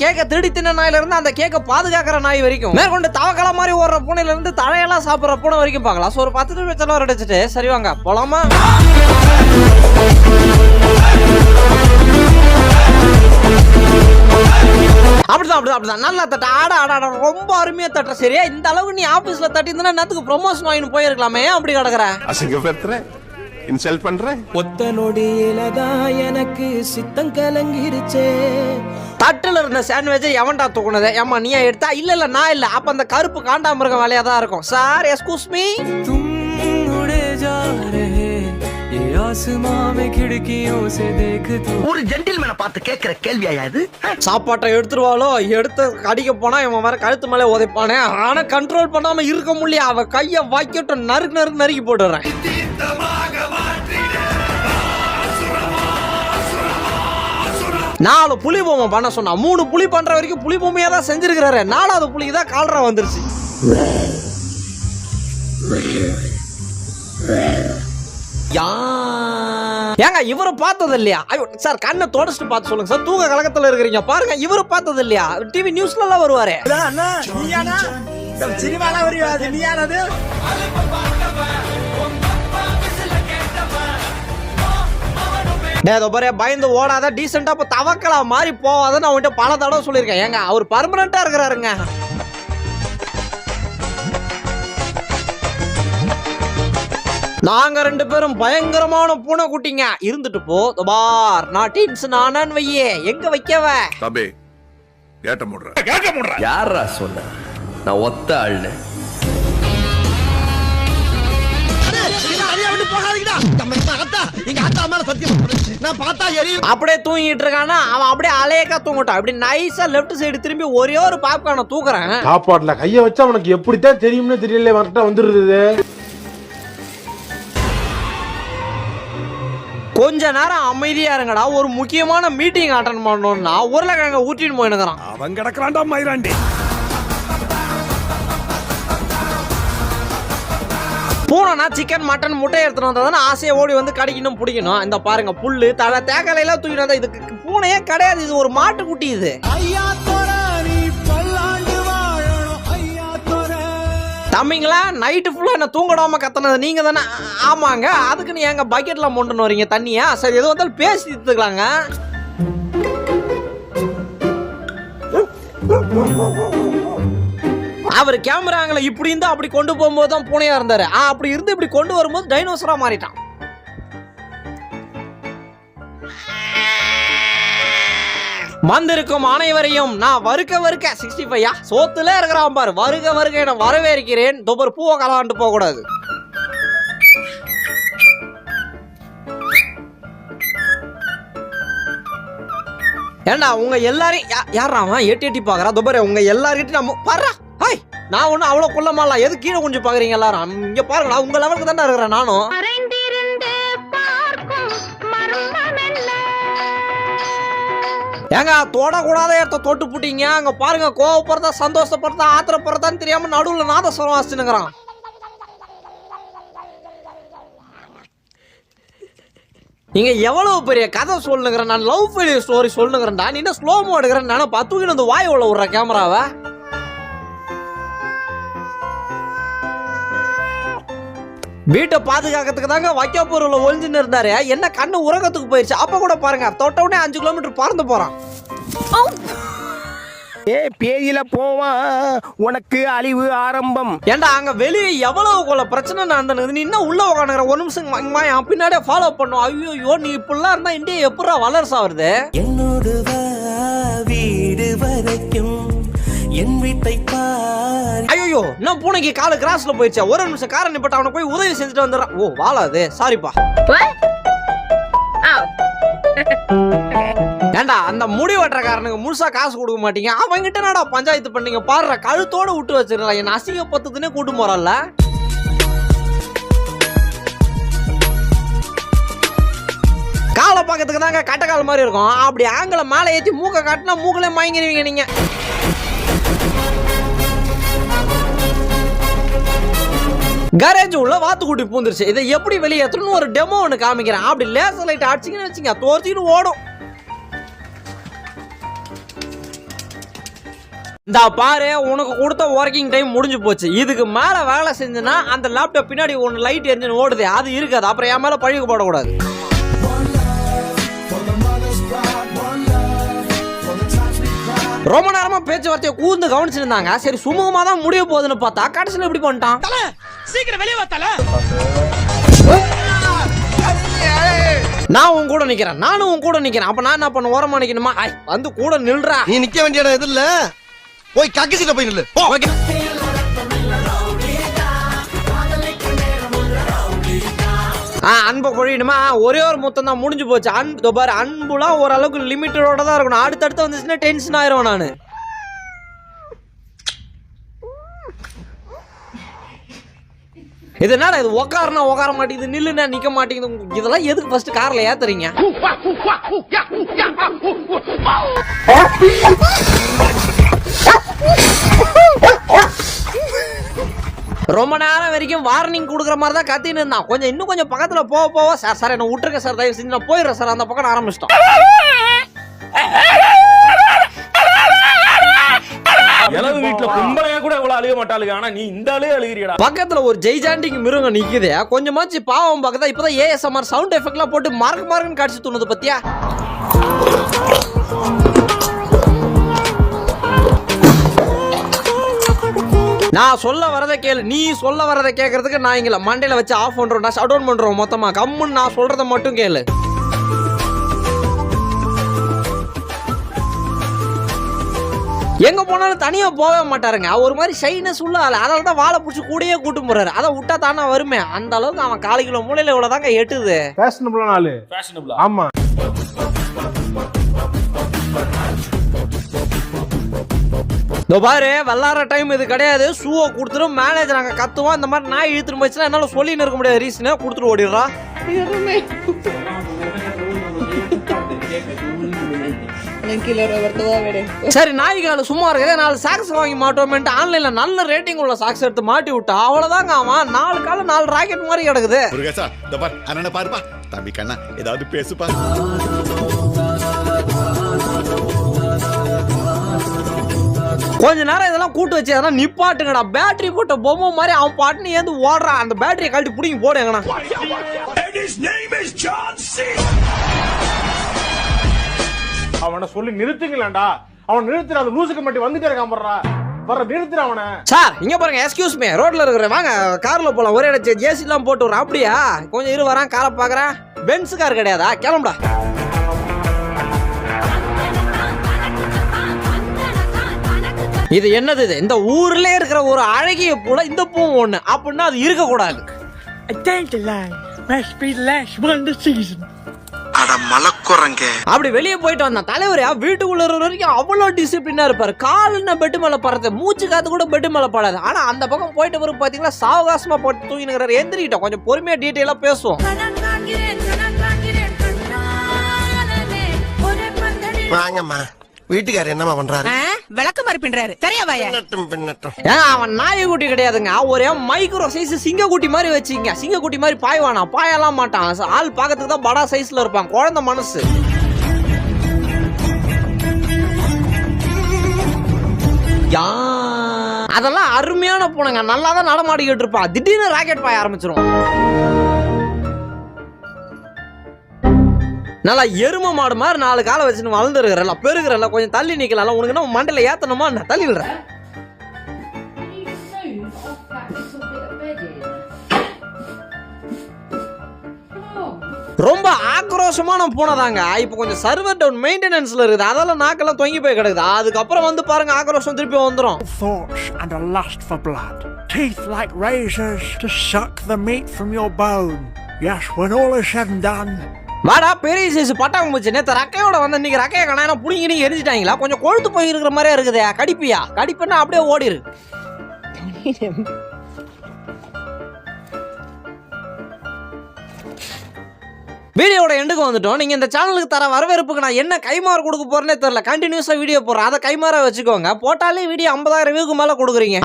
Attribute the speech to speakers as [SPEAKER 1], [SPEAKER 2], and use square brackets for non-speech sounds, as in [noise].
[SPEAKER 1] கேக்கை திருடி தின்ன நாயில இருந்து அந்த கேக்கை பாதுகாக்கிற நாய் வரைக்கும். மேற்கொண்டு தவக்கலை மாதிரி ஓடுற பூனையில இருந்து தழையெல்லாம் சாப்பிடுற பூனை வரைக்கும் பார்க்கலாம். ஸோ ஒரு பத்து நிமிஷம் செலவு அடிச்சுட்டு சரி வாங்க போலாமா? அப்படிதான் அப்படிதான் அப்படிதான். நல்லா தட்ட ஆட ஆட ஆட ரொம்ப அருமையா தட்ட சரியா? இந்த அளவுக்கு நீ ஆபீஸ்ல தட்டி இருந்தா நேரத்துக்கு ப்ரொமோஷன் வாங்கிட்டு போயிருக்கலாமே? அப்படி கிடக்குற?
[SPEAKER 2] இன்சல்ட் பண்ற
[SPEAKER 3] ஒத்த நொடியில தான் எனக்கு சித்தம் கலங்கிருச்சே
[SPEAKER 1] தட்டுல இருந்த சாண்ட்விச்சை எவன்டா தூக்குனது ஏமா நீயா எடுத்தா இல்ல இல்ல நான் இல்ல அப்ப அந்த கருப்பு காண்டாமிருகம் வேலையா தான் இருக்கும் சார் எஸ்கூஸ் மீ
[SPEAKER 3] तुम उड़े जा रहे ये आसमां में खिड़कियों से देख तू
[SPEAKER 4] ஒரு ஜென்டில்மேனை பார்த்து கேட்கிற கேள்வியா இது
[SPEAKER 1] சாப்பாட்டை எடுத்துருவாளோ எடுத்து கடிக்க போனா இவன் வேற கழுத்து மேலே உதைப்பானே ஆனா கண்ட்ரோல் பண்ணாம இருக்க முடியல அவ கைய வைக்கட்டும் நறுக்கு நறுக்கு நறுக்கி போட்டுறேன் நாலு புலி பொம்மை பண்ண சொன்னா மூணு புலி பண்ற வரைக்கும் புலி பொம்மையா தான் செஞ்சிருக்கிறாரு. நாலாவது புலிக்கு தான் கால்ரா வந்துருச்சு. யா ஏங்க இவரை பார்த்தது இல்லையா? ஐயோ சார் கண்ணை தொடச்சிட்டு பார்த்து சொல்லுங்க சார். தூங்க கலக்கத்துல இருக்கிறீங்க. பாருங்க இவரு பார்த்தது இல்லையா? டிவி நியூஸ்ல எல்லாம் வருவாரு டேய் அதோ பாரு பயந்து ஓடாத டீசெண்டா இப்ப தவக்கலா மாதிரி போவாதன்னு அவன்கிட்ட பல தடவை சொல்லியிருக்கேன். ஏங்க அவர் பர்மனண்டா இருக்கிறாருங்க. நாங்க ரெண்டு பேரும் பயங்கரமான பூனை குட்டிங்க இருந்துட்டு போ பார் நான் டீன்ஸ் நானான் வையே எங்க வைக்கவ?
[SPEAKER 2] தம்பி கேட்ட முடுற.
[SPEAKER 5] யாரா சொன்ன? நான் ஒத்த ஆள்னு.
[SPEAKER 1] அப்படியே தூங்கிட்டு இருக்கானா? அவன் அப்படியே அலையக்கா தூங்கட்டான் அப்படி நைஸா லெஃப்ட் சைடு திரும்பி ஒரே ஒரு பாப்கார்னை தூக்குறேன்.
[SPEAKER 6] சாப்பாட்டுல கைய வச்சா அவனுக்கு எப்படித்தான் தெரியும்னு தெரியல வரட்ட வந்துருது
[SPEAKER 1] கொஞ்ச நேரம் அமைதியா இருங்கடா. ஒரு முக்கியமான மீட்டிங் அட்டன் பண்ணணும்னா உருளைக்கிழங்க ஊட்டின்னு போயினுக்கிறான்
[SPEAKER 2] அவன் கிடக்குறான்டா மயிராண்டி
[SPEAKER 1] பூனைனா சிக்கன் மட்டன் முட்டை எடுத்துட்டு வந்தா ஆசையை ஓடி வந்து கடிக்கணும் பிடிக்கணும். இந்த பாருங்க புல்லு தலை தேக்கலை எல்லாம் தூக்கிட்டு வந்தா இதுக்கு பூனையே கிடையாது இது ஒரு மாட்டுக்குட்டி இது. தம்பிங்களா நைட்டு ஃபுல்லா என்ன தூங்கடாம கத்துனது நீங்க தானே? ஆமாங்க அதுக்கு நீ எங்க பக்கெட்ல மொண்டுன்னு வரீங்க தண்ணியா? சரி எது வந்தாலும் பேசி தீர்த்துக்கலாங்க அவர் கேமராங்களை இப்படி இருந்தா அப்படி கொண்டு போகும்போது தான் பூனையா இருந்தாரு. ஆ, அப்படி இருந்து இப்படி கொண்டு வரும்போது டைனோசரா மாறிட்டான். வந்திருக்கும் அனைவரையும் நான் வருக வருக சிக்ஸ்டி ஃபைவ் சோத்துல இருக்கிறான் பாரு. வருக வருக என வரவேற்கிறேன். தொபர் பூவை கலாண்டு போக கூடாது ஏண்டா உங்க எல்லாரையும் யா- அவன்? எட்டி எட்டி பாக்குறா? தொபரே உங்க எல்லார்கிட்டையும் நம்ம பாருடா. நான் ஒன்றும் அவ்வளோ கொல்லமாலாம் எது கீழே கொஞ்சம் பாக்குறீங்க எல்லாரும்? இங்க பாருங்கடா உங்க லெவலுக்கு தானே இருக்கிறேன் நானும். ஏங்க தொடக்கூடாத இடத்த தொட்டு புட்டீங்க. அங்க பாருங்க கோவப்படுறதா சந்தோஷப்படுறதா ஆத்திரப்படுறதான்னு தெரியாம நடுவுல நாதஸ்வரம் வாசிச்சுனுங்கிறான் நீங்க எவ்வளவு பெரிய கதை சொல்லுங்கிறேன் நான் லவ் ஃபெயிலியர் ஸ்டோரி சொல்லுங்கிறேன்டா நீ என்ன ஸ்லோமோ எடுக்கிறேன் நான் பத்துக்கிட்டு வந்து வாய் உள்ள விடுற கேமராவை வீட்டை பாதுகாக்கிறதுக்கு தாங்க வைக்காப்பூரில் ஒளிஞ்சுன்னு இருந்தாரு. என்ன கண்ணு உறக்கத்துக்கு போயிடுச்சு அப்ப கூட பாருங்க தொட்ட உடனே அஞ்சு கிலோமீட்டர் பறந்து போறான்.
[SPEAKER 4] ஏ பேயில போவான் உனக்கு அழிவு ஆரம்பம்.
[SPEAKER 1] ஏன்டா அங்க வெளியே எவ்வளவு கொள்ள பிரச்சனை நடந்தது நீ இன்னும் உள்ள உட்காந்துக்கிற ஒரு நிமிஷம் என் பின்னாடியே ஃபாலோ பண்ணும் ஐயோ நீ இப்படிலாம் இருந்தா இந்தியா எப்படா வளர்ஸ் ஆகுறது?
[SPEAKER 3] என்னோடு வா வீடு வரைக்கும். என் வீட்டை பார்.
[SPEAKER 1] ஐயோ இன்னும் பூனைக்கு காலு கிராஸ்ல போயிடுச்சா. ஒரு நிமிஷம் காரை நிப்பட்ட அவனை போய் உதவி செஞ்சுட்டு வந்துடுறான். ஓ வாழாது சாரிப்பா [laughs] ஏண்டா அந்த முடி வெட்டுறக்காரனுக்கு முழுசா காசு கொடுக்க மாட்டீங்க? அவன்கிட்ட என்னடா பஞ்சாயத்து பண்ணீங்க? பாடுற கழுத்தோட விட்டு வச்சிருக்கலாம் என்ன அசிங்கப்பத்ததுன்னே கூட்டு போறல்ல காலை பக்கத்துக்கு தாங்க கட்டக்கால் மாதிரி இருக்கும். அப்படி ஆங்கில மேலே ஏற்றி மூக்க காட்டினா மூக்கிலே மயங்கிடுவீங்க நீங்க. கரேஜ் உள்ள வாத்துக்குட்டி பூந்துருச்சு. இதை எப்படி வெளியேற்றணும்னு ஒரு டெமோ ஒன்று காமிக்கிறேன். அப்படி லேசர் லைட் அடிச்சிங்கன்னு வச்சுங்க தோர்த்தின்னு ஓடும். இந்த பாரு உனக்கு கொடுத்த ஒர்க்கிங் டைம் முடிஞ்சு போச்சு. இதுக்கு மேலே வேலை செஞ்சுனா அந்த லேப்டாப் பின்னாடி ஒன்று லைட் எரிஞ்சு ஓடுது. அது இருக்காது. அப்புறம் என் மேலே பழிவு போடக்கூடாது. ரொம்ப நேரமா பேச்சுவார்த்தையை கூர்ந்து கவனிச்சிருந்தாங்க. சரி சுமூகமா தான் முடிய போகுதுன்னு பார்த்தா கடைசியில் இப்படி பண்ணிட்டான். நான் உன் கூட நிக்கிறேன். நானும் உன் கூட நிக்கிறேன். அப்ப நான் என்ன பண்ண ஓரமா நிக்கணுமா? ஐ, வந்து கூட நில்றா.
[SPEAKER 7] நீ நிக்க வேண்டிய இடம் எது இல்ல. போய் கக்கிசிட்ட போய் நில்லு. போ.
[SPEAKER 1] ஆ அன்பை பொழியணுமா ஒரே ஒரு முத்தம் தான் முடிஞ்சு போச்சு. அன்பு பாரு அன்புலாம் ஓரளவுக்கு லிமிட்டடோட தான் இருக்கணும். அடுத்தடுத்து வந்துச்சுன்னா டென்ஷன் ஆயிரும் நான். இது என்னடா இது? உக்காரனா உக்கார மாட்டேங்குது நில்லுனா நிக்க மாட்டேங்குது. இதெல்லாம் எதுக்கு ஃபர்ஸ்ட் கார்ல ஏத்துறீங்க? ரொம்ப நேரம் வரைக்கும் வார்னிங் கொடுக்குற மாதிரி தான் கத்தின்னு இருந்தான். கொஞ்சம் இன்னும் கொஞ்சம் பக்கத்துல போக போக சார் சார் என்ன விட்டுருக்க சார் தயவு செஞ்சு நான் போயிடுறேன் சார் அந்த பக்கம் ஆரம்பிச்சிட்டோம்.
[SPEAKER 4] இளவு வீட்டுல கும்பல கூட இவ்வளவு அழுக மாட்டாளுங்க ஆனா நீ இந்த ஆளே அழுகிறீடா.
[SPEAKER 1] பக்கத்துல ஒரு ஜெய்ஜாண்டிக்கு மிருகம் நிக்குது கொஞ்சமாச்சு பாவம் பக்கத்தா இப்பதான் ஏஎஸ்எம்ஆர் சவுண்ட் எஃபெக்ட்லாம் போட்டு மார்க் மார்க்னு காட்சி தோணுது பத்தியா? நான் சொல்ல வரதை கேளு நீ சொல்ல வரதை கேட்கறதுக்கு நான் இங்கே மண்டையில் வச்சு ஆஃப் பண்றோம் ஷட் டவுன் பண்ணுறோம் மொத்தமாக கம்முன்னு நான் சொல்கிறத மட்டும் கேளு. எங்க போனாலும் தனியா போகவே மாட்டாருங்க. ஒரு மாதிரி ஷைனஸ் உள்ள ஆளு. அதனால தான் வாழை பிடிச்சி கூடயே கூட்டு போறாரு. அதை விட்டா தானே வருமே? அந்த அளவுக்கு அவன் காலு கிலோ மூலையில இவ்வளவுதாங்க எட்டுது.
[SPEAKER 6] ஃபேஷனபிளான ஆளு.
[SPEAKER 4] ஃபேஷனபிளா
[SPEAKER 6] ஆமா.
[SPEAKER 1] இதோ பாரு விளாட்ற டைம் இது கிடையாது. ஷூவை கொடுத்துரும் மேனேஜர் அங்கே கத்துவோம் இந்த மாதிரி நாய் இழுத்துட்டு போச்சுன்னா என்னால சொல்லின்னு இருக்க முடியாது. ரீசனே கொடுத்துட்டு ஓடிடுறா. சரி நாய்க்கால சும்மா இருக்கதே நாலு சாக்ஸ் வாங்கி மாட்டோமேன்ட்டு ஆன்லைன்ல நல்ல ரேட்டிங் உள்ள சாக்ஸ் எடுத்து மாட்டி விட்டா அவ்வளவுதாங்க அவன். நாலு கால நாலு ராக்கெட் மாதிரி கிடக்குது.
[SPEAKER 8] முருகேசா இந்த பார் அண்ணனை பாருப்பா. தம்பி கண்ணா ஏதாவது பேசுப்பா.
[SPEAKER 1] கொஞ்ச நேரம் இதெல்லாம் கூட்டு வச்சு அதெல்லாம் நிப்பாட்டுங்கடா. பேட்டரி போட்ட பொம்மை மாதிரி அவன் பாட்டுன்னு ஏந்து ஓடுறான். அந்த பேட்டரியை கழட்டி பிடிங்கி போடு எங்கண்ணா.
[SPEAKER 6] அவனை சொல்லி நிறுத்துங்களேன்டா. அவன் நிறுத்துற அந்த லூசுக்கு மட்டும் வந்துட்டே இருக்கான் போடுறா வர நிறுத்துற அவனை.
[SPEAKER 1] சார் இங்க பாருங்க எக்ஸ்கியூஸ் மீ ரோட்ல இருக்கிற வாங்க கார்ல போலாம். ஒரே இடச்சு ஜேசி எல்லாம் போட்டு வரோம் அப்படியா? கொஞ்சம் இரு வரான் காரை பாக்குறேன். பென்ஸ் கார் கிடையாதா? கிளம்புடா. இது என்னது இது? இந்த ஊர்ல இருக்கிற ஒரு அழகிய பூல இந்த பூ ஒண்ணு. அப்படின்னா அது இருக்க கூடாது
[SPEAKER 7] அட மலக்குறங்க
[SPEAKER 1] அப்படி வெளியே போயிட்டு வந்தான் தலைவர் வீட்டுக்குள்ள வரைக்கும் அவ்வளோ டிசிப்ளினா இருப்பாரு. கால்னா பெட்டு மேல பறது மூச்சு காத்து கூட பெட்டு மேல படாது. ஆனா அந்த பக்கம் போயிட்டு பிறகு பாத்தீங்கன்னா சாவகாசமா போட்டு தூங்கினுங்கிறாரு எந்திரிக்கிட்டோம் கொஞ்சம் பொறுமையா டீட்டெயிலா பேசுவோம்.
[SPEAKER 7] வாங்கம்மா வீட்டுக்காரர் என்னம்மா பண்றாரு?
[SPEAKER 9] விளக்கு மாதிரி பின்றாரு தெரியவாயா
[SPEAKER 7] பின்னட்டும் பின்னட்டும்.
[SPEAKER 1] ஏன் அவன் நாய்க்குட்டி கிடையாதுங்க. ஒரே மைக்ரோ சைஸ் சிங்கக்குட்டி மாதிரி வச்சுங்க. சிங்கக்குட்டி மாதிரி பாய்வானா? பாயலாம் மாட்டான். ஆள் பார்க்கறதுக்கு தான் படா சைஸ்ல இருப்பான். குழந்தை மனசு. யா அதெல்லாம் அருமையான பூனைங்க. நல்லா தான் நடமாடிக்கிட்டு இருப்பான் திடீர்னு ராக்கெட் பாய ஆரம்பிச்சிரும். நல்லா எரும மாடு மாதிரி நாலு காலை வச்சுன்னு வளர்ந்துருக்கிறல்ல பெருகிறல்ல கொஞ்சம் தள்ளி நிக்கலாம் உனக்கு நம்ம மண்டையில ஏத்தணுமா நான் தள்ளி விடுறேன் ரொம்ப ஆக்ரோஷமான பூனை தாங்க இப்போ கொஞ்சம் சர்வர் டவுன் மெயின்டெனன்ஸ்ல இருக்குது. அதெல்லாம் நாக்கெல்லாம் தொங்கி போய் கிடக்குது. அதுக்கப்புறம் வந்து பாருங்க ஆக்ரோஷம் திருப்பி வந்துடும்
[SPEAKER 10] thoughts and a lust for blood. Teeth like razors to suck the meat from your bone. Yes, when all is said and done,
[SPEAKER 1] வாடா பெரிய சைஸ் பட்டாங்க போச்சு. நேற்று ரக்கையோட வந்து இன்னைக்கு ரக்கையை காணா புடிங்கி நீங்க எரிஞ்சிட்டாங்களா? கொஞ்சம் கொழுத்து போய் இருக்கிற மாதிரியே இருக்குதே கடிப்பியா? கடிப்புன்னா அப்படியே ஓடிரு. வீடியோட எண்டுக்கு வந்துட்டோம். நீங்கள் இந்த சேனலுக்கு தர வரவேற்புக்கு நான் என்ன கைமாறு கொடுக்க போறேனே தெரியல. கண்டினியூஸாக வீடியோ போடுறேன். அதை கைமாற வச்சுக்கோங்க. போட்டாலே வீடியோ ஐம்பதாயிரம் வியூக்கு மேலே கொடுக்குறீங்க.